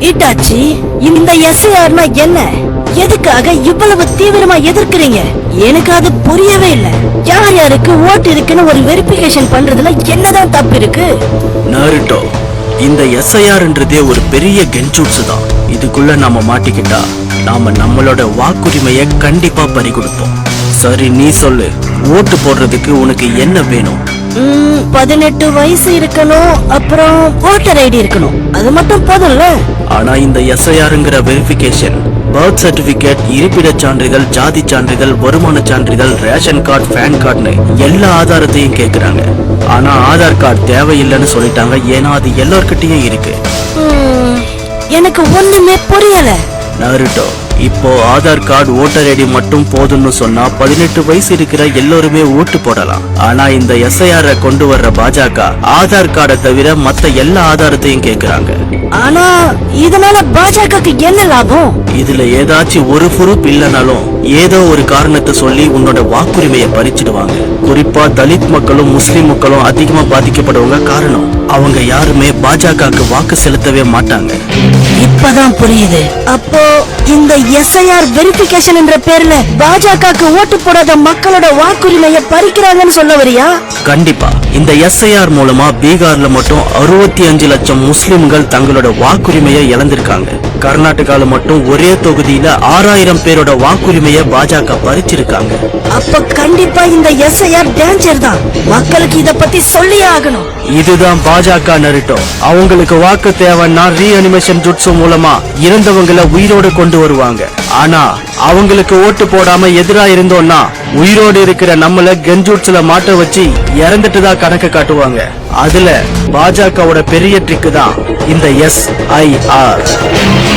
Itachi இந்த எஸ்ஐஆர்னா என்ன? எதுக்காக இவ்வளவு தீவிரமா எதிர்க்கிறீங்க? எனக்கு அது புரியவே இல்ல. யார் யாருக்கு ஓட்டு இருக்குன்னு ஒரு வெரிபிகேஷன் பண்றதுல என்னதான் தப்பு இருக்கு? நருட்டோ இந்த எஸ்ஐஆர்ன்றதே ஒரு பெரிய கெஞ்சூட்ஸ் தான். இதுக்குள்ள நாம மாட்டிக்கிட்டா நாம நம்மளோட வாக்குரிமைய கண்டிப்பா பறி கொடுப்போம் சரி நீ சொல்லு ஓட்டு போடுறதுக்கு உனக்கு என்ன வேணும்? பதினெட்டு வயசு இருக்கணும் அப்புறம் ஓட்டர் ஐடி இருக்கணும். அது மட்டும் போதும்ல? ஆனா இந்த எஸ்ஐஆருங்கிற வெரிஃபிகேஷன் பர்த் சர்டிபிகேட் இருப்பிடச் சான்றிதழ் ஜாதி சான்றிதழ் வருமான சான்றிதழ் ரேஷன் கார்டு பேன் கார்டுன்னு எல்லா ஆதாரத்தையும் கேக்குறாங்க. ஆனா ஆதார் கார்டு தேவையில்லைன்னு சொல்லிட்டாங்க. ஏன்னா அது எல்லார்கிட்டயும் இருக்கு. எனக்கு ஒண்ணுமே புரியல. நாருட்டோ இப்போ ஆதார் கார்டு ஓட்டர் ஐடி மட்டும் போதும்னு சொன்னா பதினெட்டு வயசு இருக்கிற எல்லோருமே ஓட்டு போடலாம். ஆனா இந்த எஸ்ஐஆர் கொண்டு வர்ற பாஜக ஆதார் கார்டை தவிர மத்த எல்லா ஆதாரத்தையும் கேக்குறாங்க. ஆனா இதனால பாஜகக்கு என்ன லாபம்? இதுல ஏதாச்சும் ஒரு ப்ரூப் இல்லைனாலும் ஏதோ ஒரு காரணத்தை சொல்லி உன்னோட வாக்குரிமையை பறிச்சிடுவாங்க. குறிப்பா தலித் மக்களும் முஸ்லிம் மக்களும் அதிகமா பாதிக்கப்படுவங்க காரணம் அவங்க யாருமே பாஜகவுக்கு வாக்கு செலுத்தவே மாட்டாங்க. இப்பதான் புரியுது. அப்போ இந்த எஸ்ஐஆர் வெரிஃபிகேஷன் என்ற பேர்ல பாஜகக்கு ஓட்டு போடாத மக்களோட வாக்குரிமையை பறிக்கிறாங்கன்னு சொல்ல வரியா கண்டிப்பா. இந்த எஸ்ஐஆர் மூலமா பீகார்ல மட்டும் அறுபத்தி அஞ்சு லட்சம் முஸ்லிம்கள் தங்களோட வாக்குரிமையை இழந்திருக்காங்க. கர்நாடகால மட்டும் ஒரே தொகுதியில ஆறாயிரம் பேரோட வாக்குரிமையை பாஜக பறிச்சிருக்காங்க. அப்ப கண்டிப்பா இந்த எஸ்ஐஆர் டேஞ்சர் தான். மக்களுக்கு இத பத்தி சொல்லியே ஆகணும். இதுதான் பாஜக நரிட்டோ. அவங்களுக்கு வாக்கு தேவைன்னா ரீஅனிமேஷன் ஜுட்ஸு மூலமா இறந்தவங்கள உயிரோடு கொண்டு வருவாங்க. ஆனா அவங்களுக்கு ஓட்டு போடாம எதிரா இருந்தோம்னா உயிரோடு இருக்கிற நம்மள கெஞ்சூட்ஸ்ல மாட்ட வச்சு இறந்துட்டு தான் கணக்கு காட்டுவாங்க. அதுல பாஜகவோட பெரிய ட்ரிக்கு தான் இந்த எஸ்